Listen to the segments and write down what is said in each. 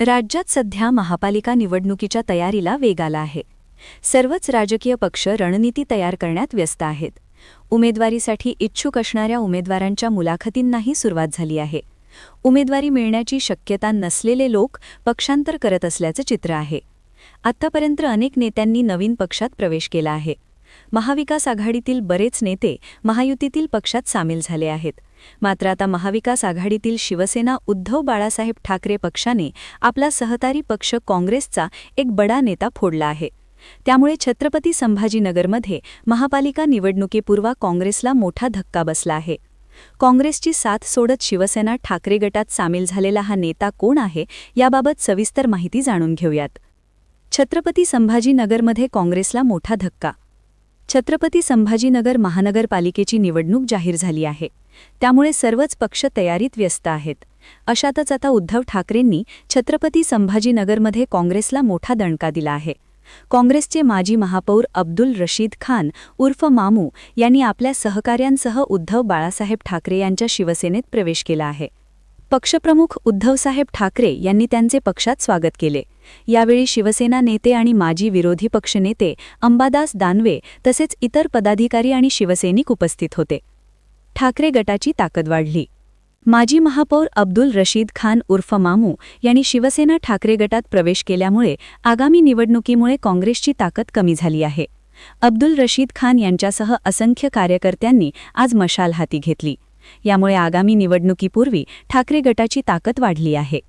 राज्यात सध्या महापालिका निवडणुकीच्या तयारीला वेग आला आहे. सर्वच राजकीय पक्ष रणनीती तयार करण्यात व्यस्त आहेत. उमेदवारीसाठी इच्छुक असणाऱ्या उमेदवारांच्या मुलाखतींनाही सुरुवात झाली आहे. उमेदवारी मिळण्याची शक्यता नसलेले लोक पक्षांतर करत असल्याचं चित्र आहे. आत्तापर्यंत अनेक नेत्यांनी नवीन पक्षात प्रवेश केला आहे. महाविकास आघाडीतील बरेच नेते महायुतीतील पक्षात सामील झाले आहेत. मात्र आता महाविकास आघाडीतील शिवसेना उद्धव बाळासाहेब ठाकरे पक्षाने आपला सहकारी पक्ष काँग्रेसचा एक बडा नेता फोडला आहे. त्यामुळे छत्रपती संभाजीनगरमध्ये महापालिका निवडणुकीपूर्वा काँग्रेसला मोठा धक्का बसला आहे. काँग्रेसची साथ सोडत शिवसेना ठाकरे गटात सामील झालेला हा नेता कोण आहे याबाबत सविस्तर माहिती जाणून घेऊयात. छत्रपती संभाजीनगरमध्ये काँग्रेसला मोठा धक्का छत्रपती संभाजीनगर महानगरपालिकेची निवडणूक जाहीर झाली आहे. त्यामुळे सर्वच पक्ष तयारीत व्यस्त आहेत. अशातच आता उद्धव ठाकरेंनी छत्रपती संभाजीनगरमध्ये काँग्रेसला मोठा दणका दिला आहे. काँग्रेसचे माजी महापौर अब्दुल रशीद खान उर्फ मामू यांनी आपल्या सहकाऱ्यांसह उद्धव बाळासाहेब ठाकरे यांच्या शिवसेनेत प्रवेश केला आहे. पक्षप्रमुख उद्धवसाहेब ठाकरे यांनी त्यांचे पक्षात स्वागत केले. यावेळी शिवसेना नेते आणि माजी विरोधी पक्षनेते अंबादास दानवे तसेच इतर पदाधिकारी आणि शिवसैनिक उपस्थित होते. ठाकरे गटाची ताकद वाढली. माजी महापौर अब्दुल रशीद खान उर्फ मामू यांनी शिवसेना ठाकरे गटात प्रवेश केल्यामुळे आगामी निवडणुकीमुळे काँग्रेसची ताकद कमी झाली आहे. अब्दुल रशीद खान यांच्यासह असंख्य कार्यकर्त्यांनी आज मशाल हाती घेतली. यामुळे आगामी निवडणुकीपूर्वी ठाकरे गटाची ताकद वाढली आहे.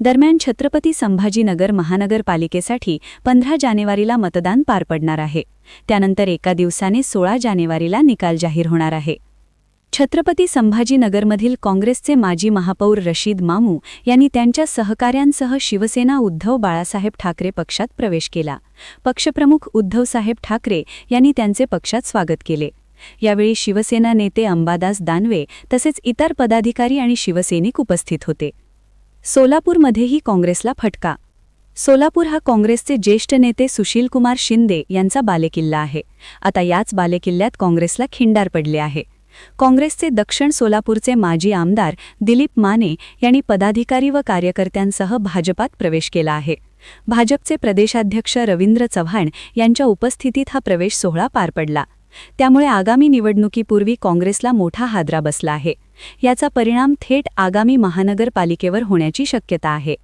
दरम्यान छत्रपती संभाजीनगर महानगरपालिकेसाठी पंधरा जानेवारीला मतदान पार पडणार आहे. त्यानंतर एका दिवसाने सोळा जानेवारीला निकाल जाहीर होणार आहे. छत्रपती संभाजीनगरमधील काँग्रेसचे माजी महापौर रशीद मामू यांनी त्यांच्या सहकाऱ्यांसह शिवसेना उद्धव बाळासाहेब ठाकरे पक्षात प्रवेश केला. पक्षप्रमुख उद्धवसाहेब ठाकरे यांनी त्यांचे पक्षात स्वागत केले. यावेळी शिवसेना नेते अंबादास दानवे तसेच इतर पदाधिकारी आणि शिवसैनिक उपस्थित होते. सोलापूरमध्येही काँग्रेसला फटका. सोलापूर हा काँग्रेसचे ज्येष्ठ नेते सुशीलकुमार शिंदे यांचा बालेकिल्ला आहे. आता याच बालेकिल्ल्यात काँग्रेसला खिंडार पडले आहे. काँग्रेसचे दक्षिण सोलापूरचे माजी आमदार दिलीप माने यांनी पदाधिकारी व कार्यकर्त्यांसह भाजपात प्रवेश केला आहे. भाजपचे प्रदेशाध्यक्ष रवींद्र चव्हाण यांच्या उपस्थितीत हा प्रवेश सोहळा पार पडला. त्यामुळे आगामी निवडणुकीपूर्वी काँग्रेसला मोठा हादरा बसला आहे. याचा परिणाम थेट आगामी महानगरपालिकेवर होण्याची शक्यता आहे.